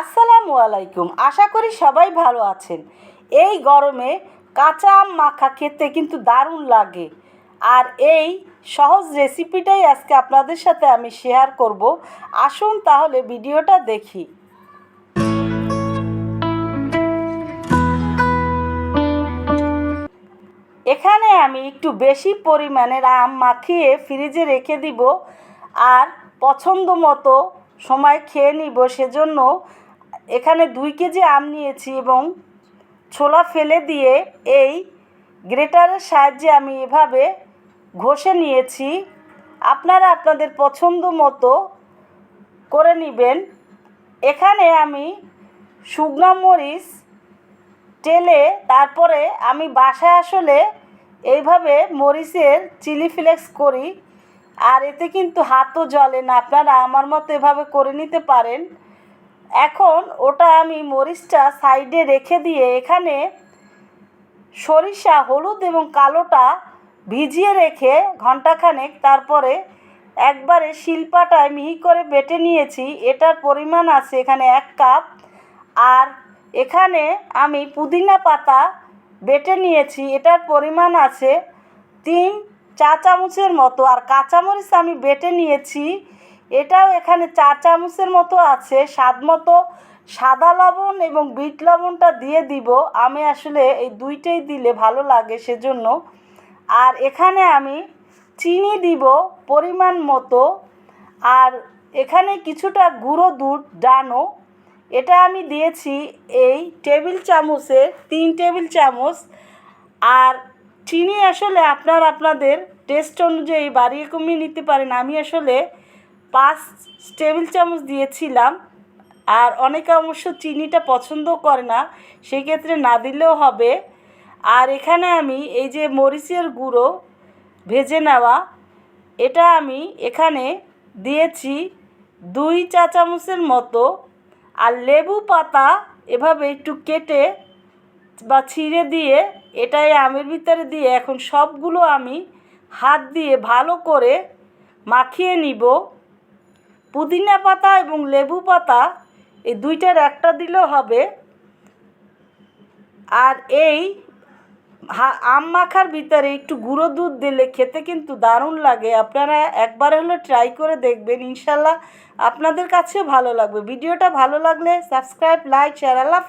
আসসালামু আলাইকুম। আশা করি সবাই ভালো আছেন। এই গরমে কাঁচা আম মাখা খেতে কিন্তু দারুণ লাগে। আর এই সহজ রেসিপিটাই আজকে আপনাদের সাথে আমি শেয়ার করব। আসুন তাহলে ভিডিওটা দেখি। এখানে আমি একটু বেশি পরিমাণের আম মাখিয়ে ফ্রিজে রেখে দিব। আর পছন্দ মতো সময় খেয়ে নিব, সেজন্য এখানে দুই কেজি আম নিয়েছি এবং ছোলা ফেলে দিয়ে এই গ্রেটারের সাহায্যে আমি এভাবে ঘষে নিয়েছি। আপনারা আপনাদের পছন্দ মতো করে নেবেন। এখানে আমি শুকনো মরিচ টেলে তারপরে আমি বাসায় আসলে এইভাবে মরিচের চিলি ফ্লেক্স করি। আর এতে কিন্তু হাতও জ্বলে না। আপনারা আমার মতো এভাবে করে নিতে পারেন। এখন ওটা আমি মরিচটা সাইডে রেখে দিয়ে এখানে সরিষা, হলুদ এবং কালোটা ভিজিয়ে রেখে ঘন্টাখানেক তারপরে একবারে শিলপাটায় মিহি করে বেটে নিয়েছি। এটার পরিমাণ আছে এখানে এক কাপ। আর এখানে আমি পুদিনা পাতা বেটে নিয়েছি। এটার পরিমাণ আছে তিন চা চামচের মতো। আর কাঁচামরিচ আমি বেটে নিয়েছি এটাও এখানে চার চামচের মতো আছে। স্বাদ মতো সাদা লবণ এবং বিট লবণটা দিয়ে দিব। আমি আসলে এই দুইটাই দিলে ভালো লাগে সেজন্য। আর এখানে আমি চিনি দিব পরিমাণ মতো। আর এখানে কিছুটা গুঁড়ো দুধ ডানো। এটা আমি দিয়েছি এই টেবিল চামচের তিন টেবিল চামচ। আর চিনি আসলে আপনার আপনাদের টেস্ট অনুযায়ী বাড়িয়ে কমিয়ে নিতে পারেন। আমি আসলে পাঁচ টেবিল চামচ দিয়েছিলাম। আর অনেকে অবশ্য চিনিটা পছন্দ করে না, সেক্ষেত্রে না দিলেও হবে। আর এখানে আমি এই যে মরিচের গুঁড়ো ভেজে নেওয়া, এটা আমি এখানে দিয়েছি দুই চা চামচের মতো। আর লেবু পাতা এভাবে একটু কেটে বা ছিঁড়ে দিয়ে, এটাই আমের ভিতরে দিয়ে এখন সবগুলো আমি হাত দিয়ে ভালো করে মাখিয়ে নিব। পুদিনা পাতা এবং লেবু পাতা, এই দুইটার একটা দিলেও হবে। আর এই আম মাখার ভিতরে একটু গুঁড়ো দুধ দিলে খেতে কিন্তু দারুণ লাগে। আপনারা একবার হলো ট্রাই করে দেখবেন, ইনশাল্লাহ আপনাদের কাছেও ভালো লাগবে। ভিডিওটা ভালো লাগলে সাবস্ক্রাইব লাইক শেয়ার আল্লাহ